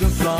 broken song.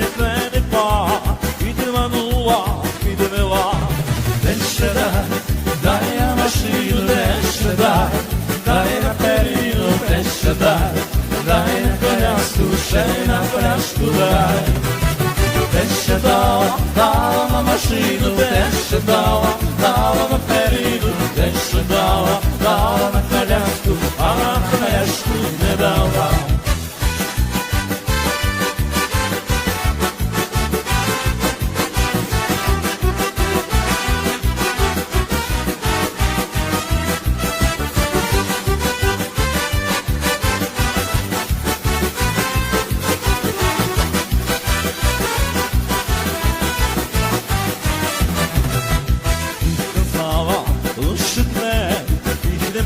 не виникла, відманула, відмила, де ще дай, дай я машину, де ще дай, дай на перину, де ще дай, дай на коляску, на пляшку дай, де ще дай, дай.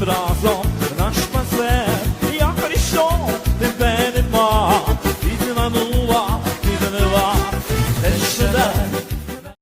but also